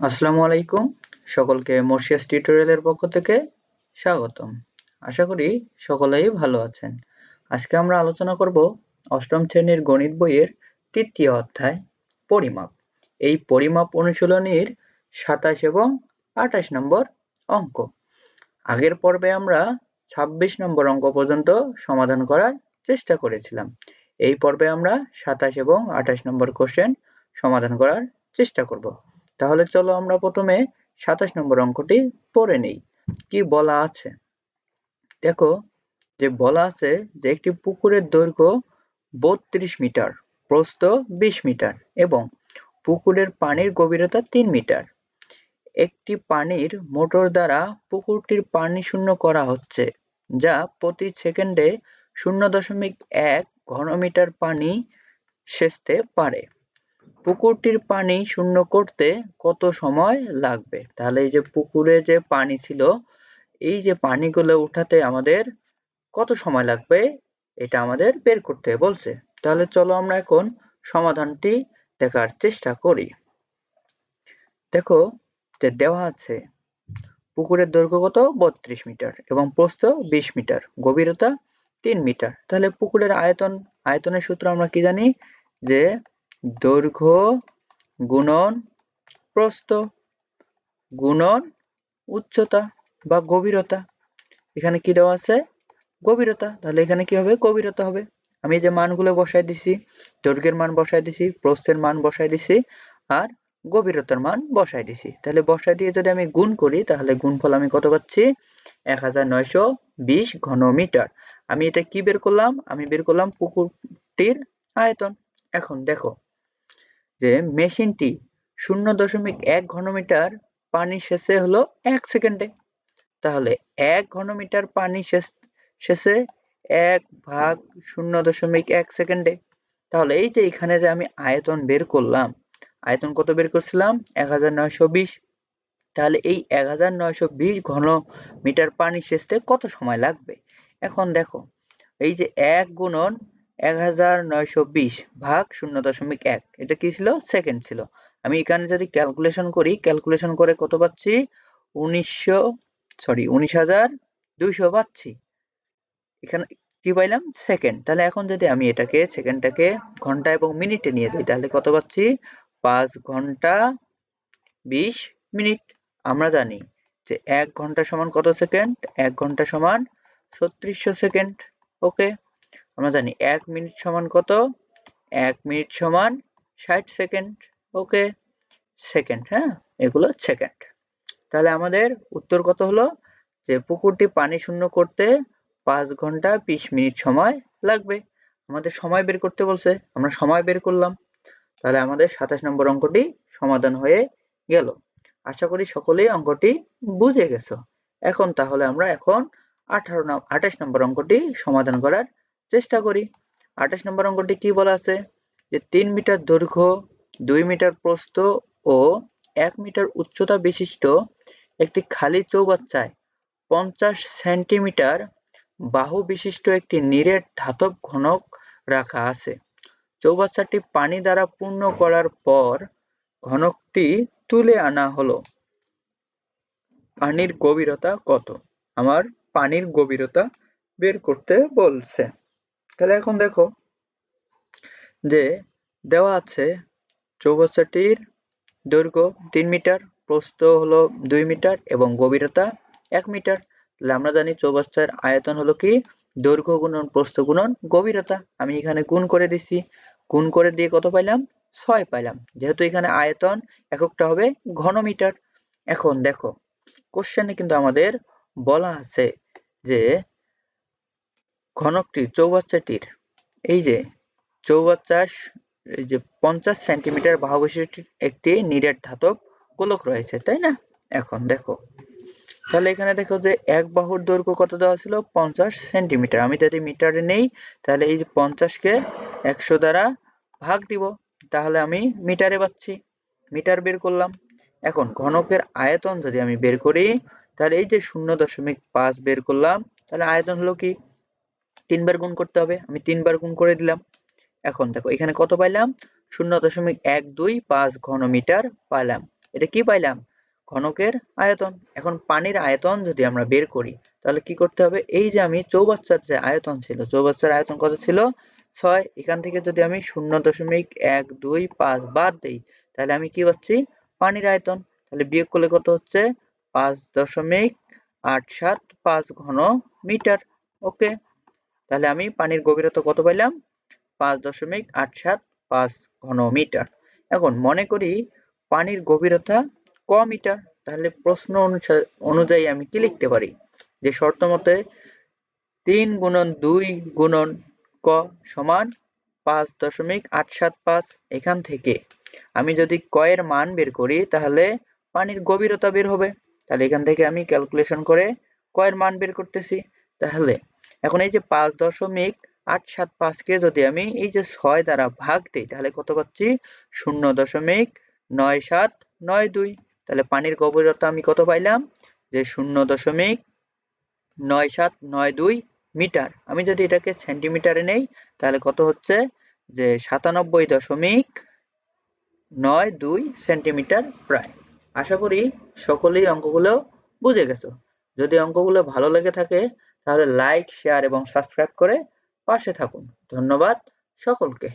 আসসালামু আলাইকুম। সকলকে মর্শিয়াস টিউটোরিয়ালের পক্ষ থেকে স্বাগতম। আশা করি সকলেই ভালো আছেন। আজকে আমরা আলোচনা করব অষ্টম শ্রেণির গণিত বইয়ের তৃতীয় অধ্যায়, পরিমাপ। এই পরিমাপ অনুশীলনীর সাতাশ এবং আঠাশ নম্বর অঙ্ক। আগের পর্বে আমরা ছাব্বিশ নম্বর অঙ্ক পর্যন্ত সমাধান করার চেষ্টা করেছিলাম। এই পর্বে আমরা সাতাশ এবং আঠাশ নম্বর কোশ্চেন সমাধান করার চেষ্টা করব। তাহলে চলো আমরা প্রথমে সাতাশ নম্বর অঙ্কটি পড়ে নেই। কি বলা আছে? দেখো, যে বলা আছে যে একটি পুকুরের দৈর্ঘ্য বত্রিশ মিটার, প্রস্থ বিশ মিটার এবং পুকুরের পানির গভীরতা তিন মিটার। একটি পানির মোটর দ্বারা পুকুরটির পানি শূন্য করা হচ্ছে, যা প্রতি সেকেন্ডে শূন্য দশমিক এক ঘনমিটার পানি সেচতে পারে। পুকুরটির পানি শূন্য করতে কত সময় লাগবে? তাহলে এই যে পুকুরে যে পানি ছিল, এই যে পানিগুলো উঠাতে আমাদের কত সময় লাগবে? এটা আমাদের বের করতে বলছে। তাহলে চলো আমরা এখন সমাধানটি দেখার চেষ্টা করি। দেখো, যে দেওয়া আছে, পুকুরের দৈর্ঘ্য কত? বত্রিশ মিটার এবং প্রস্থ বিশ মিটার, গভীরতা তিন মিটার। তাহলে পুকুরের আয়তন, আয়তনের সূত্র আমরা কি জানি? যে দৈর্ঘ্য গুণন প্রস্থ গুণন উচ্চতা বা গভীরতা। এখানে কি দেওয়া আছে? গভীরতা। তাহলে এখানে কি হবে? গভীরতা হবে। আমি যে মানগুলো বসাই দিছি, দৈর্ঘ্যের মান বসাই দিছি, প্রস্থের মান বসাই দিছি আর গভীরতার মান বসাই দিছি। তাহলে বসাই দিয়ে যদি আমি গুণ করি, তাহলে গুণফল আমি কত পাচ্ছি? এক হাজার নয়শো বিশ ঘনমিটার। আমি এটা কি বের করলাম? আমি বের করলাম পুকুরটির আয়তন। এখন দেখো যে মেশিনটি শূন্য দশমিক এক ঘনমিটার পানি সেচে হলো এক সেকেন্ডে। তাহলে এক ঘনমিটার পানি শেষে এক ভাগ শূন্য দশমিক এক সেকেন্ডে। তাহলে এই যে এখানে যে আমি আয়তন বের করলাম, আয়তন কত বের করছিলাম? এক হাজার নয়শো বিশ। তাহলে এই এক হাজার নয়শো বিশ ঘন মিটার পানি সেচতে কত সময় লাগবে? এখন দেখো, এই যে এক গুণন এক হাজার নয়শো বিশ ভাগ শূন্য দশমিক এক। এটা কি ছিল? সেকেন্ড ছিল। আমি এখানে যদি ক্যালকুলেশন করি ক্যালকুলেশন করে কত পাচ্ছি? উনিশশো সরি উনিশ হাজার দুইশো পাচ্ছি। এখানে কি পাইলাম? সেকেন্ড তাহলে এখন যদি আমি এটাকে সেকেন্ডটাকে ঘণ্টা এবং মিনিটে নিয়ে যাই, তাহলে কত পাচ্ছি? পাঁচ ঘণ্টা বিশ মিনিট। আমরা জানি যে এক ঘণ্টা সমান কত সেকেন্ড? এক ঘণ্টা সমান ছত্রিশশো সেকেন্ড। ওকে? আমরা জানি এক মিনিট সমান কত? এক মিনিট সমান ষাট সেকেন্ড। ওকে, সেকেন্ড হ্যাঁ? এগুলো সেকেন্ড। তাহলে আমাদের উত্তর কত হলো? যে পুকুরটি পানি শূন্য করতে পাঁচ ঘণ্টা বিশ মিনিট সময় লাগবে। আমাদের সময় বের করতে বলছে, আমরা সময় বের করলাম। তাহলে আমাদের সাতাশ নম্বর অঙ্কটি সমাধান হয়ে গেল। আশা করি সকলেই অঙ্কটি বুঝে গেছো। এখন তাহলে আমরা এখন আঠারো আঠাশ নম্বর অঙ্কটি সমাধান করার চেষ্টা করি। আঠাশ নম্বর অঙ্কটি কি বলা আছে? যে তিন মিটার দৈর্ঘ্য, দুই মিটার প্রস্থ ও এক মিটার উচ্চতা বিশিষ্ট একটি খালি চৌবাচ্চায় পঞ্চাশ সেন্টিমিটার বাহু বিশিষ্ট একটি নিরেট ধাতব ঘনক রাখা আছে। চৌবাচ্চাটি পানি দ্বারা পূর্ণ করার পর ঘনকটি তুলে আনা হলো। পানির গভীরতা কত? আমার পানির গভীরতা বের করতে বলছে। তাহলে এখন দেখো যে দেওয়া আছে চৌবাচ্চাটির দৈর্ঘ্য তিন মিটার, প্রস্থ হলো দুই মিটার এবং গভীরতা এক মিটার। তাহলে আমরা জানি চৌবাচ্চার আয়তন হলো কি? দৈর্ঘ্য গুণন, প্রস্থ গুণন, গভীরতা। আমি এখানে গুণ করে দিচ্ছি গুণ করে দিয়ে কত পাইলাম? ছয় পাইলাম। যেহেতু এখানে আয়তন এককটা হবে ঘনমিটার এখন দেখো কোশ্চেনে কিন্তু আমাদের বলা আছে যে ঘনকটি চৌবাচ্চাটির। এই যে চৌবাচ্চার, এই যে পঞ্চাশ সেন্টিমিটার বাহুবিশিষ্ট একটি নিরেট ধাতব গোলক রয়েছে, তাই না? এখন দেখো। তাহলে এখানে দেখো যে এক বাহুর দৈর্ঘ্য কত দেওয়া ছিল? পঞ্চাশ সেন্টিমিটার। আমি যদি মিটারে নেই, তাহলে এই পঞ্চাশকে একশো দ্বারা ভাগ দিব। তাহলে আমি মিটারে পাচ্ছি। মিটার বের করলাম। এখন ঘনকের আয়তন যদি আমি বের করি, তাহলে এই যে শূন্য দশমিক পাঁচ বের করলাম, তাহলে আয়তন হলো কি? তিনবার গুণ করতে হবে, আমি তিনবার গুণ করে দিলাম। এখন দেখো, এখানে কত পাইলাম? শূন্য দশমিক এক দুই পাঁচ ঘন মিটার পাইলাম। এটা কি পাইলাম? ঘনকের আয়তন। এখন পানির আয়তন যদি আমরা বের করি, তাহলে কি করতে হবে? এই যে আমি চৌবাচ্চার যে আয়তন ছিল, চৌবাচ্চার আয়তন কত ছিল? ছয়। এখান থেকে যদি আমি শূন্য দশমিক এক দুই পাঁচ বাদ দিই, তাহলে আমি কি পাচ্ছি? পানির আয়তন। তাহলে বিয়োগ করলে কত হচ্ছে? পাঁচ দশমিক আট সাত পাঁচ ঘন মিটার ওকে। তাহলে আমি পানির গভীরতা কত পাইলাম? পাঁচ দশমিক আট সাত পাঁচ ঘন মিটার এখন মনে করি পানির গভীরতা ক মিটার? তাহলে প্রশ্ন অনুযায়ী আমি কি লিখতে পারি? যে শর্ত মতে তিন গুণন দুই গুণন ক সমান পাঁচ দশমিক আট সাত পাঁচ এখান থেকে। আমি যদি ক এর মান বের করি, তাহলে পানির গভীরতা বের হবে। তাহলে এখান থেকে আমি ক্যালকুলেশন করে ক এর মান বের করতেছি। তাহলে এখন এই যে পাঁচ দশমিক আট সাত পাঁচকে যদি আমি এই যে ছয় দ্বারা ভাগ দিই, তাহলে কত পাচ্ছি? শূন্য দশমিক নয় সাত নয় দুই। তাহলে পানির গভীরতা আমি কত পাইলাম? যে শূন্য দশমিক নয় সাত নয় দুই মিটার। আমি যদি এটাকে সেন্টিমিটারে নেই, তাহলে কত হচ্ছে? যে সাতানব্বই দশমিক নয় দুই সেন্টিমিটার প্রায়। আশা করি সকলেই অঙ্কগুলো বুঝে গেছো। যদি অঙ্কগুলো ভালো লেগে থাকে তাহলে লাইক শেয়ার এবং সাবস্ক্রাইব করে পাশে থাকুন। ধন্যবাদ সকলকে।